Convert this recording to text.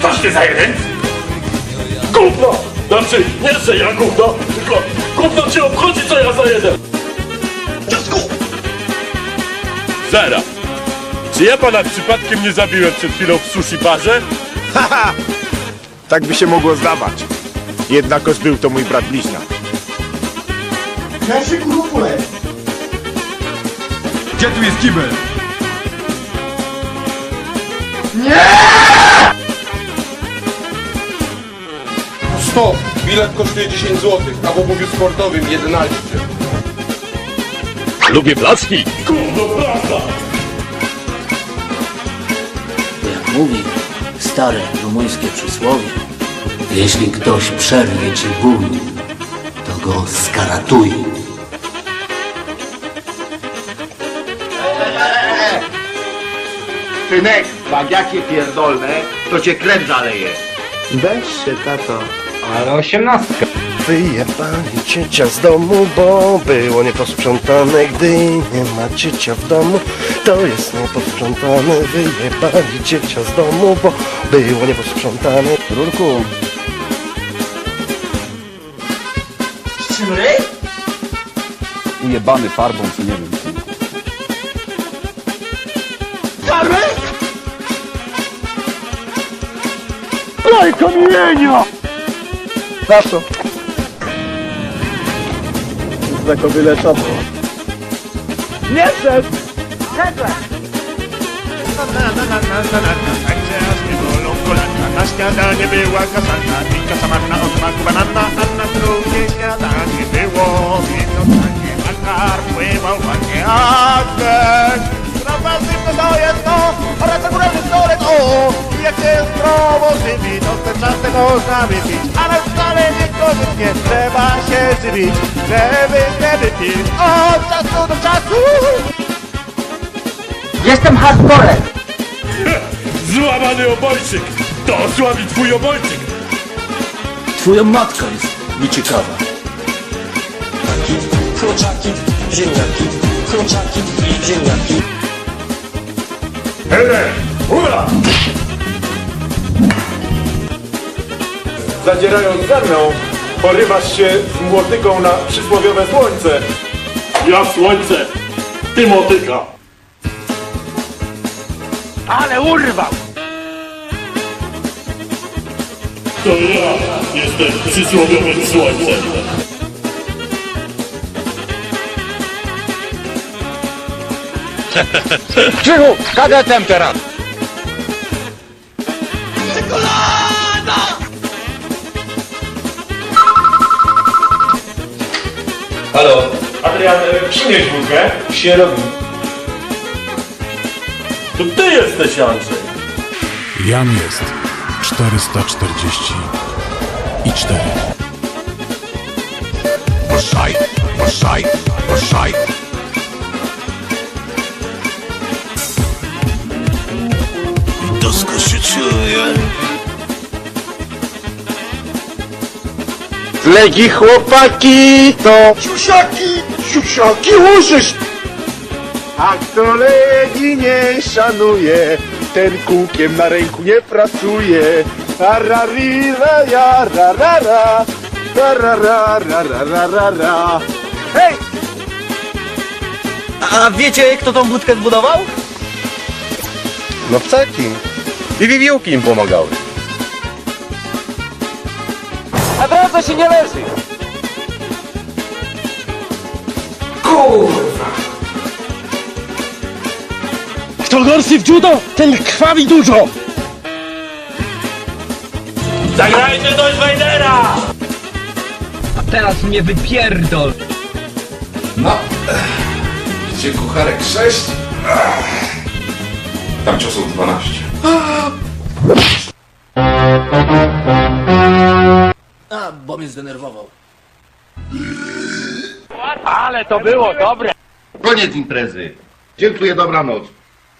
Toż ty za jeden? Gówno! Znaczy, nie, że ja gówno, tylko gówno cię obchodzi, co ja za jeden! Zara! Czy ja pana przypadkiem nie zabiłem przed chwilą w sushi barze? Haha! Tak by się mogło zdawać. Jednakoż był to mój brat bliźniak. Ja się kurwa Gdzie tu jest kibel? Stop! Bilet kosztuje 10 zł, a w obuwiu sportowym 11. Lubię placki! Gówno prawda! Jak mówi stare rumuńskie przysłowie, jeśli ktoś przerwie ci ból, to go skaratuj. Synek, cię pierdolnę, to cię krew zaleje. Weź się, tato. Wyjebali ciecia z domu, bo było nieposprzątane, gdy nie ma ciecia w domu. To jest nieposprzątane, wyjebali ciecia z domu, bo było nieposprzątane. Rurku, czym ryj? Ujebany farbą, nie wiem. Daj kamienia! na co? Za wyleczam. Nie szedł! Na śniadanie była kaszanka, pinka samanna od smaku banana, a na drugie śniadanie było wino tanie, a kar pływał ładnie akcent. Sprawa zimno to jest to, oraz góralny storek, o! I jak się zdrowo żywi, czas tego można wypić, ale wcale niekoniecznie trzeba się żywić, żeby nie wypić od czasu do czasu. Jestem hardcorem. Złamany obojczyk! To osłabi twój obojczyk! Twoja matka jest nieciekawa. Kurczaki, ziemniaki, kurczaki i ziemniaki. Hele! Ura! Zadzierając ze mną, porywasz się z młotyką na przysłowiowe słońce. Ja słońce! Ty motyka! Ale urwał! To ja jestem przysłowiowym słońcem! Krzychu, kadetem teraz! Adrian, e, przynieś wódkę. Się robi. To ty jesteś Andrzej! Jan jest 440 i 4. Ruszaj, ruszaj, Z Legii chłopaki to siusiaki, siusiaki łożysz. A kto Legii nie szanuje, ten kółkiem na ręku nie pracuje. Ararira, ja, ra, ra, ra. Ra, ra, ra, ra, ra, ra, ra. Hej! A wiecie, kto tą budkę zbudował? No wcaki. I wiewiórki im pomagały. A teraz się nie leży. Kto gorszy w judo, ten krwawi dużo! Zagrajcie do Vadera! Teraz mnie wypierdol. No. Gdzie kucharek 6? Tam ciosów 12. A, bo mnie zdenerwował. Ale to było dobre! Koniec imprezy. Dziękuję, dobranoc.